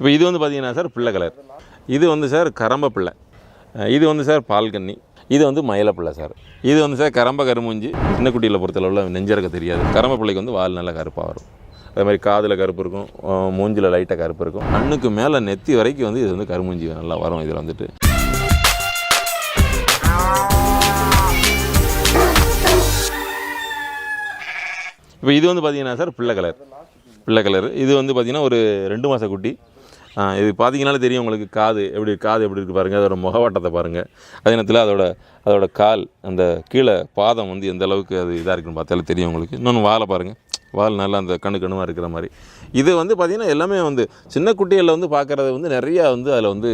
இப்போ இது வந்து பார்த்தீங்கன்னா சார் பிள்ளை கலர். இது வந்து சார் கரம்ப பிள்ளை. இது வந்து சார் பால்கன்னி. இது வந்து மயில பிள்ளை சார். இது வந்து சார் கரம்ப கருமுஞ்சி. சின்ன குட்டியில் பொறுத்தளவில் நெஞ்சரக்க தெரியாது. கரம்ப பிள்ளைக்கு வந்து வால் நல்லா கருப்பாக வரும். அதே மாதிரி காதில் கருப்பு இருக்கும். மூஞ்சில் லைட்டாக கருப்பு இருக்கும். கண்ணுக்கு மேலே நெத்தி வரைக்கும் வந்து இது வந்து கருமுஞ்சி நல்லா வரும் இதில் வந்துட்டு. இப்போ இது வந்து பார்த்தீங்கன்னா சார் பிள்ளை கலர். பிள்ளை கலர். இது வந்து பார்த்தீங்கன்னா ஒரு ரெண்டு மாத குட்டி. இது பார்த்தீங்கனாலே தெரியும் உங்களுக்கு காது எப்படி காது எப்படி இருக்குது பாருங்கள் அதோட முகவாட்டத்தை பாருங்கள் அதே நேரத்தில் அதோட அதோட கால் அந்த கீழே பாதம் வந்து எந்த அளவுக்கு அது இதாக இருக்குன்னு பார்த்தாலே தெரியும் உங்களுக்கு. இன்னொன்று வாழை பாருங்கள் வால் நல்லா அந்த கண்ணு கண்ணுமாக இருக்கிற மாதிரி. இது வந்து பார்த்திங்கன்னா எல்லாமே வந்து சின்ன குட்டிகளில் வந்து பார்க்குறது வந்து நிறையா வந்து அதில் வந்து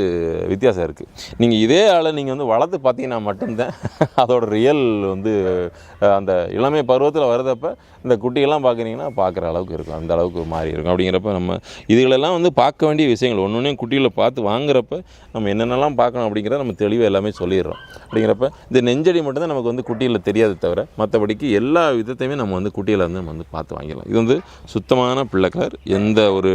வித்தியாசம் இருக்குது நீங்கள் இதே ஆளை நீங்கள் வந்து வளர்த்து பார்த்தீங்கன்னா மட்டும்தான் அதோட ரியல் வந்து அந்த இளமை பருவத்தில் வருதப்ப இந்த குட்டியெல்லாம் பார்க்குறீங்கன்னா பார்க்குற அளவுக்கு இருக்கும். அந்த அளவுக்கு மாறி இருக்கும். அப்படிங்கிறப்ப நம்ம இதுகளெல்லாம் வந்து பார்க்க வேண்டிய விஷயங்கள். ஒன்று ஒன்றையும் குட்டியில் பார்த்து வாங்குறப்ப நம்ம என்னென்னலாம் பார்க்கணும் அப்படிங்கிறத நம்ம தெளிவாக எல்லாமே சொல்லிடுறோம். அப்படிங்கிறப்ப இந்த நெஞ்சடி மட்டும்தான் நமக்கு வந்து குட்டியில் தெரியாது தவிர மற்றபடிக்கு எல்லா விதத்தையுமே நம்ம வந்து குட்டியில் வந்து நம்ம வந்து பார்த்து வாங்கிடலாம். இது வந்து சுத்தமான பிள்ளை கலர் எந்த ஒரு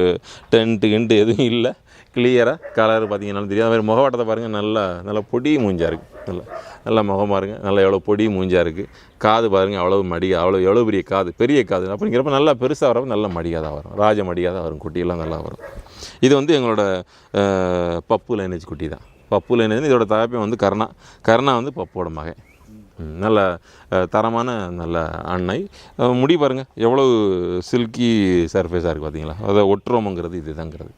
டென்ட்டு கிண்ட்டு எதுவும் இல்லை. கிளியராக கலர் பார்த்தீங்கன்னாலும் தெரியும். அது மாதிரி முகவாட்டத்தை பாருங்கள் நல்லா நல்லா பொடி மூஞ்சாக இருக்குது நல்லா நல்லா முகம் பாருங்க நல்லா எவ்வளோ பொடி மூஞ்சாக இருக்குது காது பாருங்கள் அவ்வளோ மடியா அவ்வளோ எவ்வளோ பெரிய காது. பெரிய காது அப்படிங்கிறப்ப நல்லா பெருசாக வரப்ப நல்லா மடியாக தான் வரும். ராஜ மடியாக தான் வரும். குட்டியெல்லாம் நல்லா வரும். இது வந்து எங்களோட பப்பு லைனேஜ் குட்டி தான். பப்பு லைனேஜ் இதோட தகப்பன் வந்து கர்ணா. கர்ணா வந்து பப்போட மகன். நல்ல தரமான நல்ல அன்னை. முடி பாருங்கள் எவ்வளோ சில்கி சர்ஃபேஸாக இருக்குது பார்த்தீங்களா அதை ஒட்டுறோமுங்கிறது இதுதாங்கிறது.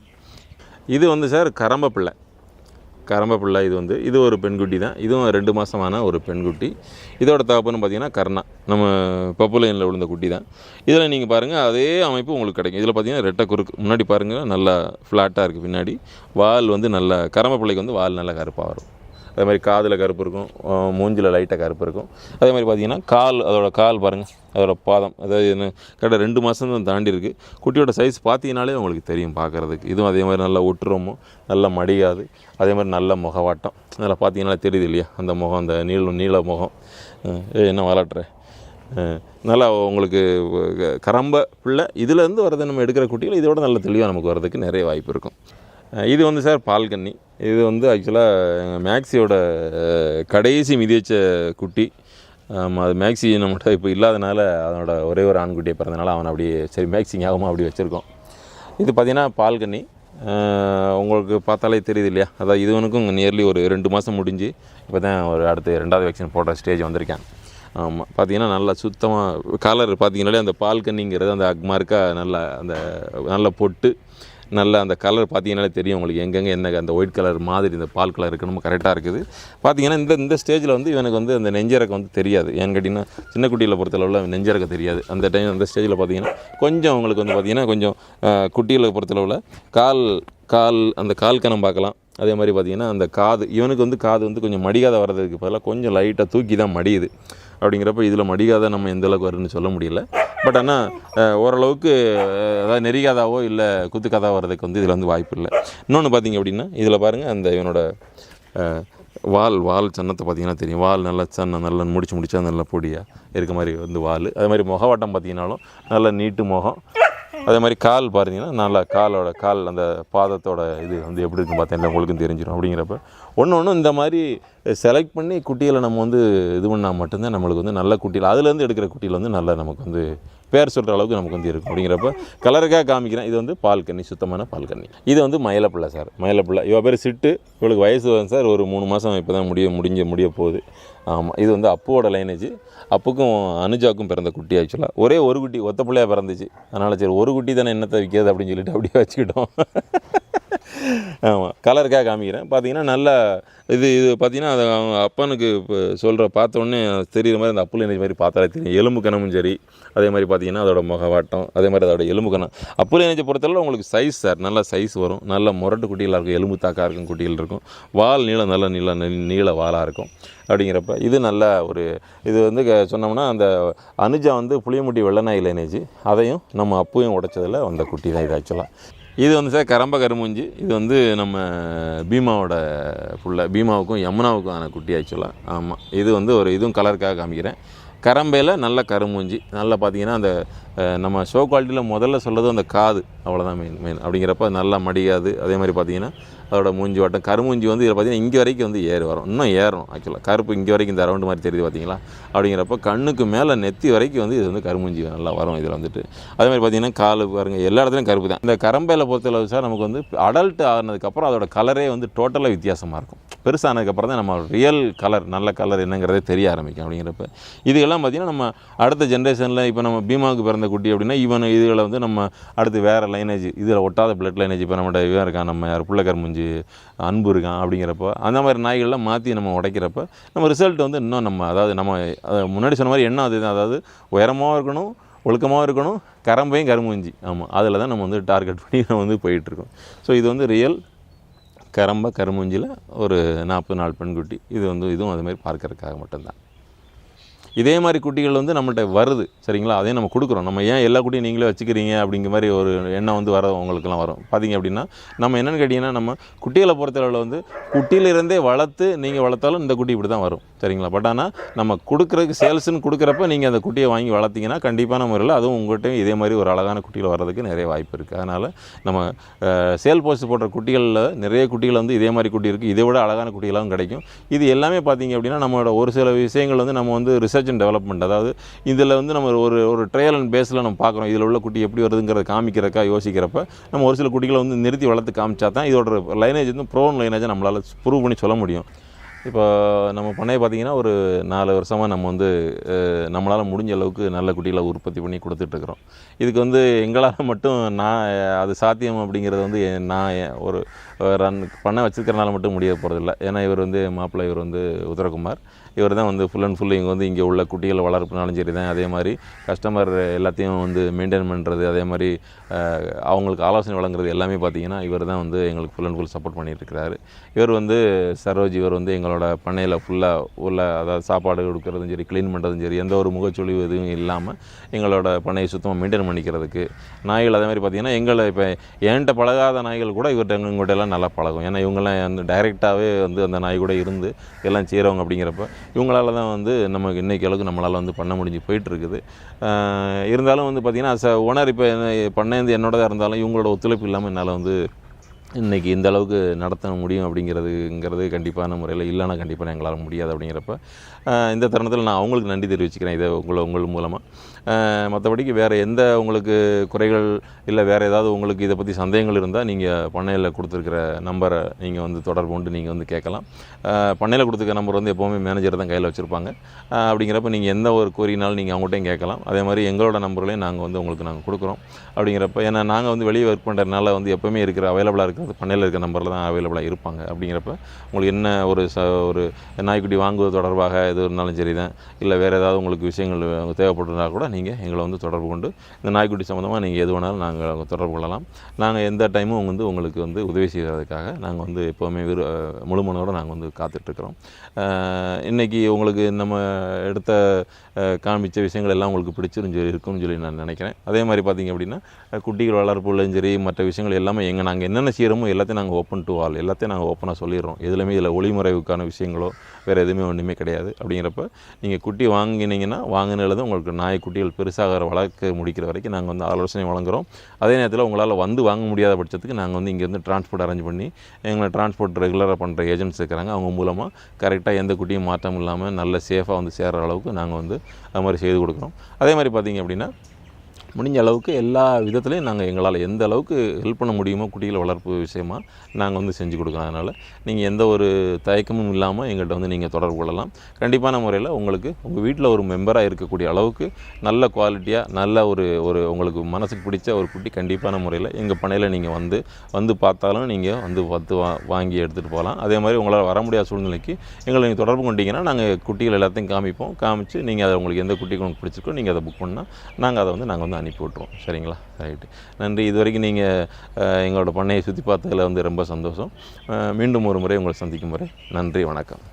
இது வந்து சார் கரம்ப பிள்ளை கரம்ப பிள்ளை இது வந்து இது ஒரு பெண்குட்டி தான். இதுவும் ரெண்டு மாதமான ஒரு பெண்குட்டி. இதோட தகப்புன்னு பார்த்தீங்கன்னா கர்ணா. நம்ம பப்புலைனில் விழுந்த குட்டி தான். இதில் நீங்கள் பாருங்கள் அதே அமைப்பு உங்களுக்கு கிடைக்கும். இதில் பார்த்தீங்கன்னா ரெட்டை குறுக்கு. முன்னாடி பாருங்கள் நல்லா ஃப்ளாட்டாக இருக்குது பின்னாடி. வால் வந்து நல்ல கரம்ப பிள்ளைக்கு வந்து வால் நல்லா கருப்பாக வரும். அதே மாதிரி காதில் கருப்பு இருக்கும் மூஞ்சில் லைட்டாக கருப்பு இருக்கும். அதே மாதிரி பார்த்தீங்கன்னா கால் அதோட கால் பாருங்கள் அதோட பாதம் அதாவது என்ன கரெக்டாக ரெண்டு மாதம் தான் தாண்டி இருக்குது குட்டியோட சைஸ் பார்த்தீங்கனாலே உங்களுக்கு தெரியும் பார்க்குறதுக்கு இதுவும் அதே மாதிரி நல்லா ஒட்டுறமும் நல்லா மடியாது அதே மாதிரி நல்ல முகவாட்டம். அதில் பார்த்தீங்கன்னா தெரியுது இல்லையா? அந்த முகம் அந்த நீள நீள முகம். ஏய், என்ன விளாட்ற நல்லா உங்களுக்கு கரம்ப பிள்ளை இதுலேருந்து வரதை நம்ம எடுக்கிற குட்டிகள் இதோட நல்ல தெளிவாக நமக்கு வர்றதுக்கு நிறைய வாய்ப்பு இருக்கும். இது வந்து சார் பால்கன்னி. இது வந்து ஆக்சுவலாக மேக்ஸியோட கடைசி மிதி வச்ச குட்டி. ஆமாம் அது மேக்ஸி நம்மகிட்ட இப்போ இல்லாதனால அதனோட ஒரே ஒரு ஆண்குட்டியை பிறந்தனால அவனை அப்படியே சரி மேக்ஸி ஞாபகமாக அப்படி வச்சுருக்கோம். இது பார்த்திங்கன்னா பால்கன்னி. உங்களுக்கு பார்த்தாலே தெரியுது இல்லையா? அதான் இதுவனுக்கும் நியர்லி ஒரு ரெண்டு மாதம் முடிஞ்சு இப்போ தான் ஒரு அடுத்து ரெண்டாவது வேக்சின் போடுற ஸ்டேஜ் வந்திருக்கேன். ஆமாம் பார்த்தீங்கன்னா நல்லா சுத்தமாக கலர் பார்த்தீங்கன்னாலே அந்த பால்கன்னிங்கிறது அந்த அக்மார்க்காக நல்ல அந்த நல்ல பொட்டு நல்ல அந்த கலர் பார்த்தீங்கன்னாலே தெரியும் உங்களுக்கு. எங்கெங்கே என்ன அந்த ஒயிட் கலர் மாதிரி இந்த பால் கலர் இருக்கணும் கரெக்டாக இருக்குது. பார்த்தீங்கன்னா இந்த இந்த ஸ்டேஜில் வந்து இவனுக்கு வந்து அந்த நெஞ்சரக்கம் வந்து தெரியாது. ஏன்னு கேட்டிங்கன்னா சின்ன குட்டியில் பொறுத்தளவில் நெஞ்சரக்கம் தெரியாது. அந்த டைம் அந்த ஸ்டேஜில் பார்த்தீங்கன்னா கொஞ்சம் உங்களுக்கு வந்து பார்த்தீங்கன்னா கொஞ்சம் குட்டியில் பொறுத்தளவில் கால் கால் அந்த கால் கணம் பார்க்கலாம். அதே மாதிரி பார்த்தீங்கன்னா அந்த காது இவனுக்கு வந்து காது வந்து கொஞ்சம் மடிகாத வர்றதுக்கு பதிலாக கொஞ்சம் லைட்டாக தூக்கி தான் மடியுது. அப்படிங்கிறப்ப இதில் மடிகாத நம்ம எந்த அளவுக்கு சொல்ல முடியல. பட் ஆனால் ஓரளவுக்கு அதாவது நெறிகாதாவோ இல்லை குத்துக்காதாவோ வர்றதுக்கு வந்து இதில் வந்து வாய்ப்பு இல்லை. இன்னொன்று பார்த்தீங்க அப்படின்னா இதில் பாருங்கள் அந்த இவனோட வால் வால் சன்னத்தை பார்த்தீங்கன்னா தெரியும். வால் நல்லா சன்னம் நல்லா முடிச்சு முடிச்சா நல்லா பொடியாக இருக்க மாதிரி வந்து வால். அதே மாதிரி முகவாட்டம் பார்த்தீங்கன்னாலும் நல்லா நீட்டு முகம். அதே மாதிரி கால் பார்த்தீங்கன்னா நல்லா காலோட கால் அந்த பாதத்தோட இது வந்து எப்படி இருக்குன்னு பார்த்தீங்கன்னா உங்களுக்கும் தெரிஞ்சிடும் அப்படிங்கிறப்ப. ஒன்று ஒன்று இந்த மாதிரி செலக்ட் பண்ணி குட்டிகளை நம்ம வந்து இது பண்ணால் மட்டும்தான் நம்மளுக்கு வந்து நல்ல குட்டியில் அதுலேருந்து எடுக்கிற குட்டியில் வந்து நல்லா நமக்கு வந்து பேர் சொல்கிற அளவுக்கு நமக்கு வந்து இருக்கும் அப்படிங்கிறப்ப கலருக்காக காமிக்கிறேன். இது வந்து பால் கண்ணி சுத்தமான பால் கண்ணி. இது வந்து மயிலப்பிள்ளை சார். மயிலப்பிள்ளை. இவ பேர் சிட்டு. இவளுக்கு வயசு வந்து சார் ஒரு மூணு மாதம் இப்போ தான் முடிய முடிஞ்ச முடிய போகுது. ஆமாம் இது வந்து அப்புவோட லைனேஜ் அப்புக்கும் அனுஜாவுக்கும் பிறந்த குட்டி ஆக்சுவலாக ஒரே ஒரு குட்டி ஒத்த பிள்ளையாக பிறந்துச்சு. அதனால் சரி ஒரு குட்டி தானே என்னத்தை விற்கிறது அப்படின்னு சொல்லிட்டு அப்படியே வச்சுக்கிட்டோம். ஆமாம் கலருக்காக காமிக்கிறேன். பார்த்தீங்கன்னா நல்லா இது இது பார்த்தீங்கன்னா அது அவங்க அப்பனுக்கு இப்போ சொல்கிற பார்த்த உடனே மாதிரி அந்த அப்புல் மாதிரி பார்த்தாலே தெரியும். எலும்பு கணமும் சரி. அதே மாதிரி பார்த்தீங்கன்னா அதோட முகவாட்டம் அதே மாதிரி அதோட எலும்பு கணம் அப்புள் இணைச்ச பொறுத்தளவு உங்களுக்கு சைஸ் சார் நல்ல சைஸ் வரும். நல்ல முரட்டு குட்டிகளாக இருக்கும். எலும்பு தாக்கா இருக்கும் குட்டிகள் இருக்கும். வால் நீளம் நல்ல நீள நீள வாலாக இருக்கும். அப்படிங்கிறப்ப இது நல்ல ஒரு இது வந்து க- சொன்னோம்னா அந்த அனுஜா வந்து புளியமுட்டி வெள்ளநாயில் லைனேஜ் அதையும் நம்ம அப்பையும் உடைச்சதில் வந்த குட்டி தான் இது ஆக்சுவலாக இது வந்து சார் கரம்ப கருமூஞ்சி. இது வந்து நம்ம பீமாவோட புள்ள. பீமாவுக்கும் யமுனாவுக்கும் ஆன குட்டி ஆக்சுவலாக ஆமாம் இது வந்து ஒரு இதுவும் கலருக்காக காமிக்கிறேன். கரம்பையில் நல்ல கருமூஞ்சி. நல்லா பார்த்தீங்கன்னா அந்த நம்ம ஷோ குவாலிட்டியில் முதல்ல சொல்கிறது அந்த காது. அவ்வளோதான் மெயின் மெயின் அப்படிங்கிறப்ப நல்லா மடியாது அதே மாதிரி பார்த்தீங்கன்னா அதோட மூஞ்சி வட்டம் கருமூஞ்சி வந்து இதில் பார்த்தீங்கன்னா இங்கே வரைக்கும் வந்து ஏறி வரும். இன்னும் ஏறும் ஆக்சுவலாக கருப்பு இங்கே வரைக்கும் இந்த ரவுண்டு மாதிரி தெரியுது பார்த்தீங்களா? அப்படிங்கிறப்ப கண்ணுக்கு மேலே நெத்தி வரைக்கும் வந்து இது வந்து கருமூஞ்சி நல்லா வரும் இதில் வந்துட்டு. அதே மாதிரி பார்த்தீங்கன்னா காலு பாருங்க எல்லா இடத்துலையும் கருப்பு தான். இந்த கரம்பையில் பொறுத்தளவு சார் நமக்கு வந்து அடல்ட் ஆனதுக்கப்புறம் அதோட கலரே வந்து டோட்டலாக வித்தியாசமாக இருக்கும். பெருசானதுக்கப்புறம் தான் நம்ம ரியல் கலர் நல்ல கலர் என்னங்கிறதே தெரிய ஆரம்பிக்கும் அப்படிங்கிறப்ப. இதுக்கெல்லாம் பார்த்திங்கன்னா நம்ம அடுத்த ஜென்ரேஷனில் இப்போ நம்ம பீமாவுக்கு பிறந்த குட்டி அப்படின்னா இவன் இதுகளை வந்து நம்ம அடுத்து வேறு லைனேஜ் இதில் ஒட்டாத பிளட் லைனேஜ் இப்போ நம்மகிட்ட இவன் இருக்கான் நம்ம யார்? பிள்ளைக்கர் முஞ்சி அன்பு இருக்கான் அப்படிங்கிறப்ப அந்த மாதிரி நாய்கள்லாம் மாற்றி நம்ம உடைக்கிறப்ப நம்ம ரிசல்ட் வந்து இன்னும் நம்ம அதாவது நம்ம முன்னாடி சொன்ன மாதிரி எண்ணம் அது அதாவது உயரமாகவும் இருக்கணும் ஒழுக்கமாகவும் இருக்கணும் கரம்பையும் கரும்புஞ்சி ஆமாம் அதில் தான் நம்ம வந்து டார்கெட் பண்ணி நம்ம வந்து போயிட்டுருக்கோம் ஸோ இது வந்து ரியல் கரம்ப கரும்புஞ்சியில் ஒரு நாற்பது நாள் பெண்குட்டி. இது வந்து இதுவும் அதுமாதிரி பார்க்கறதுக்காக மட்டும்தான். இதே மாதிரி குட்டிகள் வந்து நம்மகிட்ட வருது. சரிங்களா? அதையும் நம்ம கொடுக்குறோம். நம்ம ஏன் எல்லா குட்டியும் நீங்களே வச்சுக்கிறீங்க அப்படிங்கிற மாதிரி ஒரு எண்ணம் வந்து வர உங்களுக்குலாம் வரும். பார்த்தீங்க அப்படின்னா நம்ம என்னென்னு கேட்டிங்கன்னா நம்ம குட்டிகளை பொறுத்தளவில் வந்து குட்டியிலிருந்தே வளர்த்து நீங்கள் வளர்த்தாலும் இந்த குட்டி இப்படி தான் வரும். சரிங்களா? பட் ஆனால் நம்ம கொடுக்குறதுக்கு சேல்ஸ்னு கொடுக்குறப்ப நீங்கள் அந்த குட்டியை வாங்கி வளர்த்தீங்கன்னா கண்டிப்பான முறையில் அதுவும் உங்கள்கிட்ட இதே மாதிரி ஒரு அழகான குட்டியில் வர்றதுக்கு நிறைய வாய்ப்பு இருக்குது அதனால் நம்ம சேல் போஸ்ட் போடுற குட்டிகளில் நிறைய குட்டிகள் வந்து இதே மாதிரி குட்டி இருக்குது இதை விட அழகான குட்டிகளாகவும் கிடைக்கும். இது எல்லாமே பார்த்தீங்க அப்படின்னா நம்மளோட ஒரு சில விஷயங்கள் வந்து நம்ம வந்து ரிசர்ச் அண்ட் டெவலப்மெண்ட் அதாவது இதில் வந்து நம்ம ஒரு ஒரு ட்ரையல் அண்ட் பேஸில் நம்ம பார்க்குறோம். இதில் உள்ள குட்டி எப்படி வருதுங்கிறத காமிக்கிறக்கா யோசிக்கிறப்ப நம்ம ஒரு சில குட்டிகளை வந்து நிறுத்தி வளர்த்து காமிச்சா தான் இதோட லைனேஜ் வந்து ப்ரோன் லைனேஜை நம்மளால் ப்ரூவ் பண்ணி சொல்ல முடியும். இப்போ நம்ம பண்ணையை பார்த்தீங்கன்னா ஒரு நாலு வருஷமாக நம்ம வந்து நம்மளால் முடிஞ்ச அளவுக்கு நல்ல குட்டிகளை உற்பத்தி பண்ணி கொடுத்துட்ருக்குறோம். இதுக்கு வந்து எங்களால் மட்டும் நான் அது சாத்தியம் அப்படிங்கிறது வந்து நான் ஒரு ரன் பண்ண வச்சுருக்கிறனால மட்டும் முடிய போகிறதில்ல ஏன்னா இவர் வந்து மாப்பிள்ளை இவர் வந்து உத்தரகுமார். இவர் தான் வந்து ஃபுல் அண்ட் ஃபுல் இங்கே வந்து இங்கே உள்ள குட்டிகள் வளர்ப்புனாலும் சரி தான் அதே மாதிரி கஸ்டமர் எல்லாத்தையும் வந்து மெயின்டைன் பண்ணுறது அதே மாதிரி அவங்களுக்கு ஆலோசனை வழங்குறது எல்லாமே பார்த்தீங்கன்னா இவர் தான் வந்து எங்களுக்கு ஃபுல் அண்ட் ஃபுல் சப்போர்ட் பண்ணிட்டு இவர் வந்து சரோஜ் இவர் வந்து எங்களோட பண்ணையில் ஃபுல்லாக உள்ள அதாவது சாப்பாடு கொடுக்கறதும் சரி க்ளீன் பண்ணுறதும் சரி எந்த ஒரு முகச்சொலிவு எதுவும் இல்லாமல் எங்களோட பண்ணையை சுத்தமாக மெயின்டைன் பண்ணிக்கிறதுக்கு நாய்கள் அதே மாதிரி பார்த்திங்கன்னா எங்களை இப்போ என்கிட்ட பழகாத நாய்கள் கூட இவர்கிட்ட எங்கள்கிட்ட எல்லாம் நல்லா பழகும். ஏன்னா இவங்கெல்லாம் வந்து டைரெக்டாகவே வந்து அந்த நாய் கூட இருந்து எல்லாம் செய்கிறவங்க அப்படிங்கிறப்ப இவங்களால தான் வந்து நமக்கு இன்றைக்கி அளவுக்கு நம்மளால் வந்து பண்ண முடிஞ்சு போயிட்டுருக்குது. இருந்தாலும் வந்து பார்த்திங்கன்னா ச ஓனர் இப்போ பண்ணேந்து என்னோட என்னோடதாக இருந்தாலும் இவங்களோட ஒத்துழைப்பு இல்லாமல் என்னால் வந்து இன்றைக்கி இந்த அளவுக்கு நடத்த முடியும் அப்படிங்கிறதுங்கிறது கண்டிப்பான முறையில் இல்லைன்னா கண்டிப்பாக எங்களால் முடியாது அப்படிங்கிறப்ப இந்த தருணத்தில் நான் அவங்களுக்கு நன்றி தெரிவிச்சுக்கிறேன். இதை உங்களை உங்கள் மூலமாக மற்றபடிக்கு வேறு எந்த உங்களுக்கு குறைகள் இல்லை வேறு ஏதாவது உங்களுக்கு இதை பற்றி சந்தேகங்கள் இருந்தால் நீங்கள் பண்ணையில் கொடுத்துருக்கிற நம்பரை நீங்கள் வந்து தொடர்பு கொண்டு நீங்கள் வந்து கேட்கலாம். பண்ணையில் கொடுத்துருக்க நம்பர் வந்து எப்போவுமே மேனேஜர் தான் கையில் வச்சுருப்பாங்க. அப்படிங்கிறப்ப நீங்கள் எந்த ஒரு கோரினாலும் நீங்கள் அவங்கள்ட்டையும் கேட்கலாம். அதே மாதிரி எங்களோட நம்பர்களையும் நாங்கள் வந்து உங்களுக்கு நாங்கள் கொடுக்குறோம். அப்படிங்கிறப்ப ஏன்னா நாங்கள் வந்து வெளியே ஒர்க் பண்ணுறதுனால வந்து எப்போவுமே இருக்கிற அவைலபிளாக இருக்கிறது பண்ணையில் இருக்கிற நம்பரில் தான் அவைலபிளாக இருப்பாங்க. அப்படிங்கிறப்ப உங்களுக்கு என்ன ஒரு ச ஒரு நாய்க்குட்டி வாங்குவது தொடர்பாக எது இருந்தாலும் சரி தான் இல்லை வேறு ஏதாவது உங்களுக்கு விஷயங்கள் தேவைப்பட்டிருந்தா கூட நீங்கள் எங்களை வந்து தொடர்பு கொண்டு இந்த நாய்க்குட்டி சம்மந்தமாக நீங்கள் எது வேணாலும் நாங்கள் தொடர்பு கொள்ளலாம். நாங்கள் எந்த டைமும் வந்து உங்களுக்கு வந்து உதவி செய்கிறதுக்காக நாங்கள் வந்து எப்போவுமே விரு முழு மனதோடு நாங்கள் வந்து காத்துட்ருக்குறோம் இன்றைக்கி உங்களுக்கு நம்ம எடுத்த காமிச்ச விஷயங்கள் எல்லாம் உங்களுக்கு பிடிச்சிருந்து சொல்லி இருக்கும்னு சொல்லி நான் நினைக்கிறேன். அதே மாதிரி பார்த்தீங்க அப்படின்னா குட்டிகள் வளர்ப்புலையும் சரி மற்ற விஷயங்கள் எல்லாமே எங்கே நாங்கள் என்னென்ன செய்கிறோம் எல்லாத்தையும் நாங்கள் ஓப்பன் டு ஆல் எல்லாத்தையும் நாங்கள் ஓப்பனாக சொல்லிடுறோம். எதுலையுமே இதில் ஒளிமுறைவுக்கான விஷயங்களோ வேறு எதுவுமே ஒன்றுமே கிடையாது. அப்படிங்கிறப்ப நீங்கள் குட்டி வாங்கினீங்கன்னா வாங்கினது உங்களுக்கு நாய் குட்டிகள் பெருசாக வளர்க்க முடிக்கிற வரைக்கும் நாங்கள் வந்து ஆலோசனை வழங்குகிறோம் அதே நேரத்தில் உங்களால் வந்து வாங்க முடியாத பட்சத்துக்கு நாங்கள் வந்து இங்கேருந்து டிரான்ஸ்போர்ட் அரேஞ்ச் பண்ணி எங்களை டிரான்ஸ்போர்ட் ரெகுலராக பண்ணுற ஏஜென்ட்ஸ் இருக்கிறாங்க அவங்க மூலமாக கரெக்டாக எந்த குட்டியும் மாற்றம் இல்லாமல் நல்ல சேஃபாக வந்து சேர்கிற அளவுக்கு நாங்கள் வந்து அது மாதிரி செய்து கொடுக்குறோம். அதே மாதிரி பார்த்தீங்க அப்படின்னா முடிஞ்ச அளவுக்கு எல்லா விதத்துலையும் நாங்கள் எங்களால் எந்த அளவுக்கு ஹெல்ப் பண்ண முடியுமோ குட்டிகளை வளர்ப்பு விஷயமா நாங்கள் வந்து செஞ்சு கொடுக்கலாம் அதனால் நீங்கள் எந்த ஒரு தயக்கமும் இல்லாமல் எங்கள்கிட்ட வந்து நீங்கள் தொடர்பு கொள்ளலாம். கண்டிப்பான முறையில் உங்களுக்கு உங்கள் வீட்டில் ஒரு மெம்பராக இருக்கக்கூடிய அளவுக்கு நல்ல குவாலிட்டியாக நல்ல ஒரு ஒரு உங்களுக்கு மனசுக்கு பிடிச்ச ஒரு குட்டி கண்டிப்பான முறையில் எங்கள் பண்ணையில் நீங்கள் வந்து வந்து பார்த்தாலும் நீங்கள் வந்து பார்த்து வா வாங்கி எடுத்துகிட்டு போகலாம். அதே மாதிரி உங்களால் வர முடியாத சூழ்நிலைக்கு எங்களை நீங்கள் தொடர்பு கொண்டீங்கன்னா நாங்கள் குட்டிகள் எல்லாத்தையும் காமிப்போம். காமிச்சு நீங்கள் அதை உங்களுக்கு எந்த குட்டி உங்களுக்கு பிடிச்சிருக்கோ நீங்கள் அதை புக் பண்ணால் நாங்கள் அதை வந்து நாங்கள் வந்து அனுப்பி விட்ருவோம் சரிங்களா? ரைட்டு நன்றி. இது வரைக்கும் நீங்கள் எங்களோட பண்ணையை சுற்றி பார்த்ததில் வந்து ரொம்ப சந்தோஷம். மீண்டும் ஒரு முறை உங்களை சந்திக்கும் முறை நன்றி வணக்கம்.